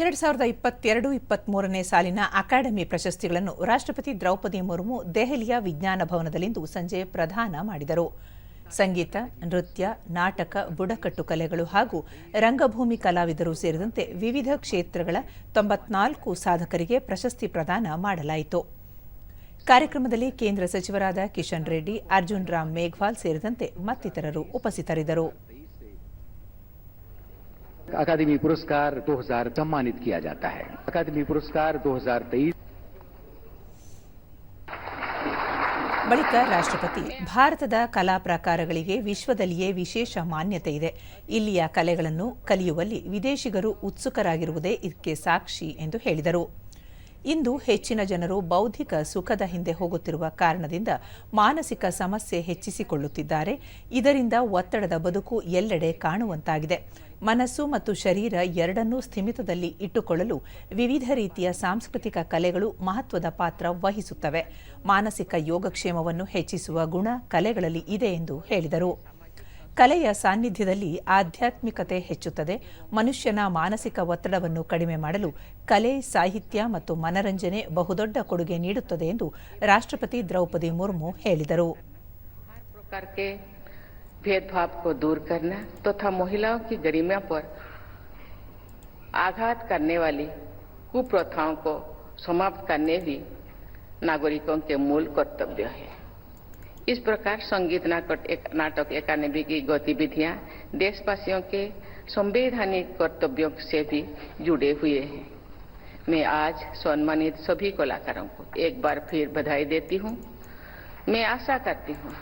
ಎರಡು ಸಾವಿರದ ಇಪ್ಪತ್ತೆರಡು ಇಪ್ಪತ್ಮೂರನೇ ಸಾಲಿನ ಅಕಾಡೆಮಿ ಪ್ರಶಸ್ತಿಗಳನ್ನು ರಾಷ್ಟ್ರಪತಿ ದ್ರೌಪದಿ ಮುರ್ಮು ದೆಹಲಿಯ ವಿಜ್ಞಾನ ಭವನದಲ್ಲಿಂದು ಸಂಜೆ ಪ್ರದಾನ ಮಾಡಿದರು. ಸಂಗೀತ, ನೃತ್ಯ, ನಾಟಕ, ಬುಡಕಟ್ಟು ಕಲೆಗಳು ಹಾಗೂ ರಂಗಭೂಮಿ ಕಲಾವಿದರು ಸೇರಿದಂತೆ ವಿವಿಧ ಕ್ಷೇತ್ರಗಳ ತೊಂಬತ್ನಾಲ್ಕು ಸಾಧಕರಿಗೆ ಪ್ರಶಸ್ತಿ ಪ್ರದಾನ ಮಾಡಲಾಯಿತು. ಕಾರ್ಯಕ್ರಮದಲ್ಲಿ ಕೇಂದ್ರ ಸಚಿವರಾದ ಕಿಶನ್ ರೆಡ್ಡಿ, ಅರ್ಜುನ್ ರಾಮ್ ಮೇಘ್ವಾಲ್ ಸೇರಿದಂತೆ ಮತ್ತಿತರರು ಉಪಸ್ಥಿತರಿದ್ದರು. अकादमी पुरस्कार 2000 सम्मानित किया जाता है अकादमी पुरस्कार 2023 ಬಳಿಕ ರಾಷ್ಟ್ರಪತಿ ಭಾರತದ ಕಲಾ ಪ್ರಕಾರಗಳಿಗೆ ವಿಶ್ವದಲ್ಲಿಯೇ ವಿಶೇಷ ಮಾನ್ಯತೆ ಇದೆ ಇಲ್ಲಿಯ ಕಲೆಗಳನ್ನು ಕಲಿಯುವಲ್ಲಿ ವಿದೇಶಿಗರು ಉತ್ಸುಕರಾಗಿರುವುದೇ ಇದಕ್ಕೆ ಸಾಕ್ಷಿ ಎಂದು ಹೇಳಿದರು ಇಂದು ಹೆಚ್ಚಿನ ಜನರು ಬೌದ್ಧಿಕ ಸುಖದ ಹಿಂದೆ ಹೋಗುತ್ತಿರುವ ಕಾರಣದಿಂದ ಮಾನಸಿಕ ಸಮಸ್ಯೆ ಹೆಚ್ಚಿಸಿಕೊಳ್ಳುತ್ತಿದ್ದಾರೆ. ಇದರಿಂದ ಒತ್ತಡದ ಬದುಕು ಎಲ್ಲೆಡೆ ಕಾಣುವಂತಾಗಿದೆ. ಮನಸ್ಸು ಮತ್ತು ಶರೀರ ಎರಡನ್ನೂ ಸ್ಥಿಮಿತದಲ್ಲಿ ಇಟ್ಟುಕೊಳ್ಳಲು ವಿವಿಧ ರೀತಿಯ ಸಾಂಸ್ಕೃತಿಕ ಕಲೆಗಳು ಮಹತ್ವದ ಪಾತ್ರ ವಹಿಸುತ್ತವೆ. ಮಾನಸಿಕ ಯೋಗಕ್ಷೇಮವನ್ನು ಹೆಚ್ಚಿಸುವ ಗುಣ ಕಲೆಗಳಲ್ಲಿ ಇದೆ ಎಂದು ಹೇಳಿದರು. ಕಲೆಯ ಸಾನ್ನಿಧ್ಯದಲ್ಲಿ ಆಧ್ಯಾತ್ಮಿಕತೆ ಹೆಚ್ಚುತ್ತದೆ ಮನುಷ್ಯನ ಮಾನಸಿಕ ಒತ್ತಡವನ್ನು ಕಡಿಮೆ ಮಾಡಲು ಕಲೆ ಸಾಹಿತ್ಯ ಮತ್ತು ಮನರಂಜನೆ ಬಹುದೊಡ್ಡ ಕೊಡುಗೆ ನೀಡುತ್ತದೆ ಎಂದು ರಾಷ್ಟ್ರಪತಿ ದ್ರೌಪದಿ ಮುರ್ಮು ಹೇಳಿದರು हर प्रकार के भेदभाव को दूर करना तथा महिलाओं की गरिमा पर आघात करने वाली कुप्रथाओं को समाप्त करने भी नागरिकों के मूल कर्तव्य है इस प्रकार संगीत नाटक अकादमी की गतिविधियाँ देशवासियों के संवैधानिक कर्तव्यों से भी जुड़े हुए हैं। मैं आज सम्मानित सभी कलाकारों को एक बार फिर बधाई देती हूँ। मैं आशा करती हूँ